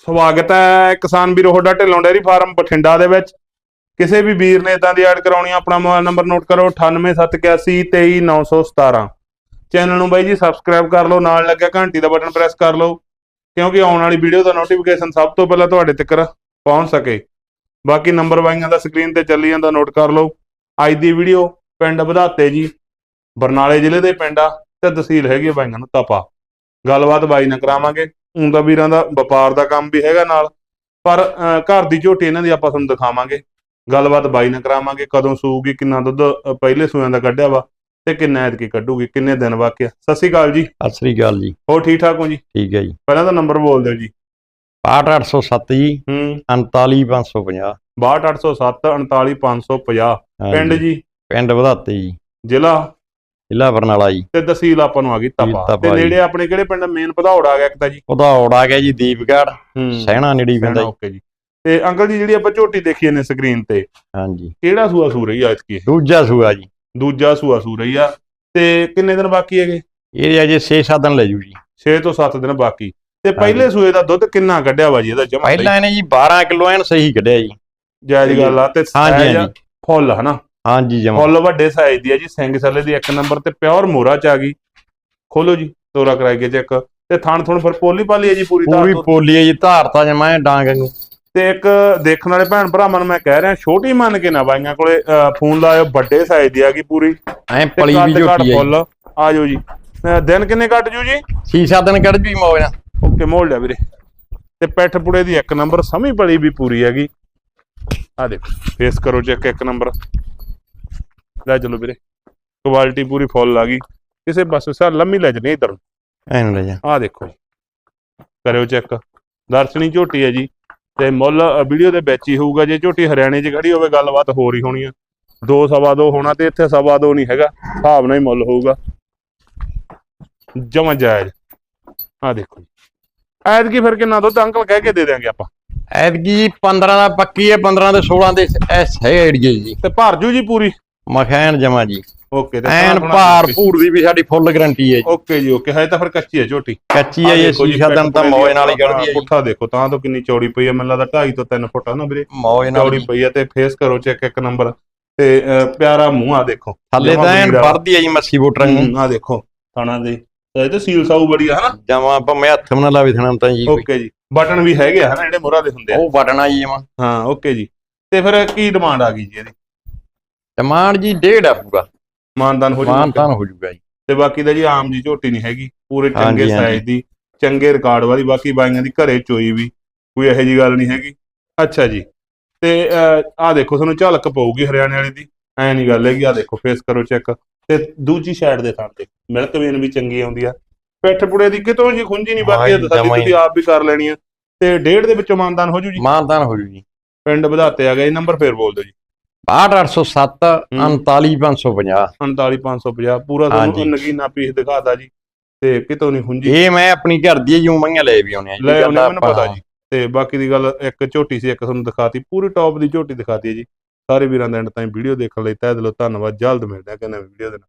ਸਵਾਗਤ ਹੈ ਕਿਸਾਨ ਵੀਰੋ ਹੋਡਾ ਢਿੱਲੋਂ ਡੇਅਰੀ ਫਾਰਮ ਬਠਿੰਡਾ ਦੇ ਵਿੱਚ। ਕਿਸੇ ਵੀ ਵੀਰ ਨੇ ਇਦਾਂ ਦੀ ਐਡ ਕਰਾਉਣੀ ਆ, ਆਪਣਾ ਮੋਬਾਈਲ ਨੰਬਰ ਨੋਟ ਕਰੋ 9871823917 ਚੈਨਲ ਨੂੰ ਬਾਈ ਜੀ ਸਬਸਕ੍ਰਾਈਬ ਕਰ ਲਓ ਨਾਲ ਲੱਗਿਆ ਘੰਟੀ ਦਾ ਬਟਨ ਪ੍ਰੈਸ ਕਰ ਲਓ ਕਿਉਂਕਿ ਆਉਣ ਵਾਲੀ ਵੀਡੀਓ ਦਾ ਨੋਟੀਫਿਕੇਸ਼ਨ ਸਭ ਤੋਂ ਪਹਿਲਾਂ ਤੁਹਾਡੇ ਤੱਕ ਪਹੁੰਚ ਸਕੇ। ਬਾਕੀ ਨੰਬਰ ਬਾਈਆਂ ਦਾ ਸਕਰੀਨ ਤੇ ਚੱਲੀ ਜਾਂਦਾ ਨੋਟ ਕਰ ਲਓ। ਅੱਜ ਦੀ ਵੀਡੀਓ ਪਿੰਡ ਵਧਾਤੇ ਜੀ ਬਰਨਾਲੇ ਜ਼ਿਲ੍ਹੇ ਦੇ ਪਿੰਡ ਆ ਤੇ ਤਹਿਸੀਲ ਹੈਗੀ ਆ ਬਾਈਆਂ ਨੂੰ ਤਪਾ। ਗੱਲਬਾਤ ਬਾਈ ਨਾਲ ਕਰਾਵਾਂਗੇ। ਤਾਂ ਵੀਰਾਂ ਦਾ ਵਪਾਰ ਦਾ ਕੰਮ ਵੀ ਹੈਗਾ ਨਾਲ। ਪਰ ਘਰ ਦੀ ਝੋਟੀ ਇਹਨਾਂ ਦੀ ਆਪਾਂ ਤੁਹਾਨੂੰ ਦਿਖਾਵਾਂਗੇ। ਗੱਲਬਾਤ ਬਾਈ ਨਾਲ ਕਰਾਵਾਂਗੇ ਕਦੋਂ ਸੂਊਗੀ ਕਿੰਨਾ ਦੁੱਧ ਪਹਿਲੇ ਸੂਆਂ ਦਾ ਕੱਢਿਆ ਵਾ ਤੇ ਕਿੰਨਾ ਐਤਕੀ ਕੱਢੂਗੀ ਕਿੰਨੇ ਦਿਨ ਵਾਕਿਆ ਸਤਿ ਸ਼੍ਰੀ ਅਕਾਲ ਜੀ। ਸਤਿ ਸ੍ਰੀ ਅਕਾਲ ਜੀ। ਹੋਰ ਠੀਕ ਠਾਕ ਹੋ ਜੀ? ਠੀਕ ਹੈ ਜੀ। ਪਹਿਲਾਂ ਤਾਂ ਨੰਬਰ ਬੋਲ ਦਿਓ ਜੀ। 68807 ਜੀ। ਹੂੰ। 39550 62807 39550 ਪਿੰਡ ਜੀ? ਪਿੰਡ ਵਧਾਤੇ ਜੀ। ਜ਼ਿਲ੍ਹਾ? ਜ਼ਿਲ੍ਹਾ ਬਰਨਾਲਾ ਜੀ। ਤੇ ਤਹਿਸੀਲ ਆਪਾਂ ਨੂੰ ਆ ਗਈ ਤਪਾ। ਤਪਾ ਤੇ ਜੀ। ਨੇੜੇ ਆਪਣੇ ਕਿਹੜੇ ਪਿੰਡ ਮੇਨ ਪਧੌੜ ਆ ਗਿਆ ਇੱਕ ਤਾਂ ਜੀ। ਉਹਦਾ ਔੜ ਆ ਗਿਆ ਜੀ ਦੀਪਗੜ੍ਹ। ਹੂੰ। ਸਹਿਣਾ ਨੇੜੇ ਪੈਂਦਾ ਜੀ। ਓਕੇ ਜੀ। ਤੇ ਅੰਕਲ ਜੀ ਜਿਹੜੀ ਆਪਾਂ ਝੋਟੀ ਦੇਖੀ ਨੇ ਸਕਰੀਨ ਤੇ ਹਾਂਜੀ। ਕਿਹੜਾ ਸੂਆ ਸੂ ਰਹੀ ਆ ਇਤਕੀ ਦੂਜਾ ਸੂਆ ਜੀ। ਦੂਜਾ ਸੂਆ ਸੂ ਰਹੀ ਆ। ਤੇ ਕਿੰਨੇ ਦਿਨ ਬਾਕੀ ਹੈਗੇ? ਇਹ ਅਜੇ 6-7 ਦਿਨ ਲੈ ਜੂ ਜੀ। 6 ਤੋਂ 7 ਦਿਨ ਬਾਕੀ। ਤੇ ਪਹਿਲੇ ਸੂਏ ਦਾ ਦੁੱਧ ਕਿੰਨਾ ਕੱਢਿਆ ਵਾ ਜੀ ਇਹਦਾ ਜਮਾ? ਪਹਿਲਾਂ ਇਹਨੇ ਜੀ 12 ਕਿਲੋ ਐਨ ਸਹੀ ਕੱਢਿਆ ਜੀ। ਜਾਇਜ਼ ਗੱਲ ਆ। ਤੇ ਹਾਂਜੀ, ਹਾਂਜੀ। ਫੁੱਲ ਹਨਾ? ਹਾਂਜੀ ਜਮਾ। ਫੁੱਲ ਵੱਡੇ ਸਾਈਜ਼ ਦੀ ਆ ਜੀ ਸਿੰਘ ਸੱਲੇ ਦੀ ਇੱਕ ਨੰਬਰ ਤੇ ਪਿਓਰ ਮੋਰਾ ਚ ਆ ਗਈ। ਖੋਲੋ ਜੀ ਤੋਰਾ ਕਰਾਈ ਕੇ ਚੈੱਕ। ਤੇ ਥਣ ਥਣ ਫਿਰ ਪੋਲੀ ਪਾਲੀ ਹੈ ਜੀ ਪੂਰੀ ਪੂਰੀ ਧਾਰ ਤੋਂ। ਪੋਲੀ ਹੈ ਜੀ ਧਾਰਤਾ ਜਮਾ ਐਨ ਡਾਂਗ ਨੂੰ। ਤੇ ਇੱਕ ਦੇਖਣ ਵਾਲੇ ਭੈਣ ਭਰਾਵਾਂ ਨੂੰ ਮੈਂ ਕਹਿ ਰਿਹਾ ਛੋਟੀ ਮੰਨ ਕੇ ਨਾ ਬਾਈਆਂ ਕੋਲੇ ਫੋਨ ਲਾਇਓ ਵੱਡੇ ਸਾਈਜ਼ ਦੀ ਆ ਗਈ ਪੂਰੀ। ਐ ਪਲੀ ਵੀ ਕੱਦ ਘੱਟ ਝੋਟੀ ਹੈ ਫੁੱਲ। ਆ ਜਾਓ ਜੀ। ਅਹ, ਦਿਨ ਕਿੰਨੇ ਕੱਟ ਜੂ ਜੀ? 6-7 ਦਿਨ ਕੱਢ ਜੂ ਜੀ ਮੌਜ ਨਾਲ। ਓਕੇ ਮੋਲ ਲਿਆ ਵੀਰੇ। ਤੇ ਪੈਠ ਪੁੜੇ ਦੀ ਇੱਕ ਨੰਬਰ ਸਮੀ ਬੜੀ ਵੀ ਪੂਰੀ ਹੈਗੀ। ਆ ਦੇਖੋ ਫੇਸ ਕਰੋ ਚੈੱਕ ਇੱਕ ਨੰਬਰ ਲੈ ਚਲੋ ਵੀਰੇ। ਕੁਆਲਿਟੀ ਪੂਰੀ ਫੁੱਲ ਆ ਗਈ। ਕਿਸੇ ਪਾਸੇ ਸਰ ਲੰਮੀ ਲੈ ਜਣੀ ਇਧਰ ਐਨ ਲੈ ਜਾ। ਆ ਦੇਖੋ ਕਰਿਓ ਚੈੱਕ ਦਰਸ਼ਨੀ ਝੋਟੀ ਹੈ ਜੀ। ਤੇ ਮੁੱਲ ਵੀਡੀਓ ਦੇ ਵਿੱਚ ਹੀ ਹੋਊਗਾ। ਜੇ ਝੋਟੀ ਹਰਿਆਣੇ 'ਚ ਖੜੀ ਹੋਵੇ ਗੱਲਬਾਤ ਹੋਰ ਹੀ ਹੋਣੀ ਆ। ਦੋ ਸਵਾ ਦੋ ਹੋਣਾ ਤੇ ਇੱਥੇ ਸਵਾ ਦੋ ਨਹੀਂ ਹੈਗਾ। ਹਿਸਾਬ ਨਾਲ ਹੀ ਮੁੱਲ ਹੋਊਗਾ। ਜਮਾ ਜਾਇਜ਼। ਆ ਦੇਖੋ ਜੀ। ਐਤਕੀ ਫਿਰ ਕਿੰਨਾ ਦੁੱਧ ਅੰਕਲ ਕਹਿ ਕੇ ਦੇ ਦਿਆਂਗੇ ਆਪਾਂ? ਐਤਕੀ 15 ਦਾ ਪੱਕੀ ਹੈ 15 ਦੇ 16 ਦੇ ਐਸ ਹੈ ਏੜੀਏ ਜੀ। ਤੇ ਭਰ ਜੂ ਜੀ ਪੂਰੀ। ਮਖੈਨ ਜਮਾ ਜੀ। ਓਕੇ ਤੇ ਐਨ ਭਾਰ ਭੂਰ ਦੀ ਵੀ ਸਾਡੀ ਫੁੱਲ ਗਰੰਟੀ ਹੈ ਜੀ। ਓਕੇ ਜੀ ਓਕੇ। ਹੈ ਤਾਂ ਫਿਰ ਕੱਚੀ ਹੈ ਝੋਟੀ। ਕੱਚੀ ਹੈ ਇਹ ਸ਼ੀਸ਼ਾ ਦਿਨ ਤਾਂ ਮੌਜ ਨਾਲ ਹੀ ਪੁੜੇ ਦੀ ਕੱਢਦੀ ਹੈ ਜੀ। ਪੁੱਠਾ ਦੇਖੋ ਤਾਂ ਤੋਂ ਕਿੰਨੀ ਚੌੜੀ ਪਈ ਹੈ ਮੈਨੂੰ ਲੱਗਦਾ 2.5 ਤੋਂ 3 ਫੁੱਟ ਨਾ ਵੀਰੇ। ਮੌਜ ਨਾਲ ਚੌੜੀ। ਪਈ ਹੈ ਤੇ ਫੇਸ ਕਰੋ ਚੈੱਕ ਇੱਕ ਨੰਬਰ ਤੇ ਅਹ, ਪਿਆਰਾ ਮੂੰਹ ਆ ਦੇਖੋ। ਥੱਲੇ ਜਮਾਂ ਤਾਂ ਐਨ। ਵਰਦੀ ਹੈ ਜੀ ਮੱਛੀ ਬੋਟਰਾਂ ਨੂੰ। ਆ ਦੇਖੋ ਥਾਣਾ ਦੇ। ਇਹ ਤੇ ਸੀਲ ਸਾਊ ਬੜੀ ਆ ਹਨਾ? ਜਮਾ ਭਾਵੇਂ ਹੱਥ ਨਾਲ ਲਾਵੇ ਥਣਾ ਤਾਂ ਜੀ ਕੋਈ। ਓਕੇ ਜੀ। ਬਟਨ ਵੀ ਹੈਗੇ ਆ ਹਨਾ ਜਿਹੜੇ ਮੋਹਰਾ ਦੇ ਹੁੰਦੇ ਆ। ਉਹ ਵਟਣਾ ਜੀ ਜਮਾ। ਹਾਂ ਓਕੇ ਜੀ। ਤੇ ਫਿਰ ਕੀ ਡਿਮਾਂਡ ਆ ਗਈ ਜੀ ਇਹਦੀ? ਡਿਮਾਂਡ ਜੀ ਡੇਢ ਆ ਪੂਰਾ। ਮਾਨਦਾਨ ਹੋ ਮਾਨ ਜਾਊਗਾ। ਤਾਨ ਹੋ ਜੂਗਾ ਜੀ। ਤੇ ਬਾਕੀ ਦਾ ਜੀ ਆਮ ਜੀ ਝੋਟੀ ਨਹੀਂ ਹੈਗੀ ਪੂਰੇ ਚੰਗੇ ਹਾਂਜੀ, ਹਾਂਜੀ। ਸਾਈਜ਼ ਦੀ ਚੰਗੇ ਰਿਕਾਰਡ ਵਾਲੀ ਬਾਕੀ ਬਾਈਆਂ ਦੀ ਘਰੇ ਚੋਈ ਵੀ ਕੋਈ ਇਹੋ ਜੀ ਗੱਲ ਨਹੀਂ ਹੈਗੀ। ਅੱਛਾ ਜੀ। ਤੇ ਆ ਦੇਖੋ ਤੁਹਾਨੂੰ ਝਲਕ ਪਊਗੀ ਹਰਿਆਣੇ ਵਾਲੀ ਦੀ। ਐ ਨਹੀਂ ਗੱਲ ਹੈਗੀ ਆ ਦੇਖੋ ਫੇਸ ਕਰੋ ਚੈੱਕ ਤੇ ਦੂਜੀ ਸਾਈਡ ਦੇ ਥਾਂ ਤੇ ਮਿਲਕ ਵੇਨ ਵੀ ਚੰਗੀ ਆਉਂਦੀ ਆ। ਪਿੱਠ ਪੁੜੇ ਦੀ ਕਿਤੋਂ ਜੀ ਖੁੰਝੀ ਨਹੀਂ ਬਾਕੀ ਇਹ ਹਾਂ, ਤਾਂ ਜਮਾਂ ਹੀ। ਤੁਸੀਂ ਆਪ ਵੀ ਕਰ ਲੈਣੀ ਆ। ਤੇ ਡੇਢ ਦੇ ਵਿੱਚੋਂ ਮਾਨਦਾਨ ਹੋ ਜੂ ਜੀ? ਮਾਨ ਤਾਨ ਹੋ ਜੂ ਜੀ। ਪਿੰਡ ਵਧਾਤੇ ਆ ਗਏ ਨੰਬਰ ਫੇਰ ਬੋਲ ਦਿਓ ਜੀ। 68807 39550 49550 ਪੂਰਾ ਹਾਂਜੀ। ਤੁਹਾਨੂੰ ਨਗੀਨਾ ਪੀਸ ਦਿਖਾਤਾ ਜੀ। ਤੇ ਕਿਤੋਂ ਨਹੀਂ ਇਹ ਮੈਂ ਆਪਣੀ ਘਰ ਦੀ ਜੂ ਮੰਗੀਆਂ ਲੈ ਵੀ ਆਉਣੇ ਆ ਜੀ ਲੈ ਗੱਲ ਉਹਨੇ ਮੈਨੂੰ ਆਪਾਂ- ਪਤਾ ਜੀ। ਤੇ ਬਾਕੀ ਦੀ ਗੱਲ ਇੱਕ ਝੋਟੀ ਸੀ ਇੱਕ ਤੁਹਾਨੂੰ ਦਿਖਾਤੀ ਪੂਰੀ ਟੌਪ ਦੀ ਝੋਟੀ ਦਿਖਾਤੀ ਹੈ ਜੀ। ਸਾਰੇ ਵੀਰਾਂ ਦਾ ਐਂਡ ਤਾਈਂ ਵੀਡੀਓ ਦੇਖਣ ਲਈ ਤਹਿ ਦਿਲੋਂ ਧੰਨਵਾਦ ਜਲਦ ਮਿਲਦੇ ਹਾਂ ਕਿ ਨਵੀਂ ਵੀਡੀਓ ਦੇ ਨਾਲ।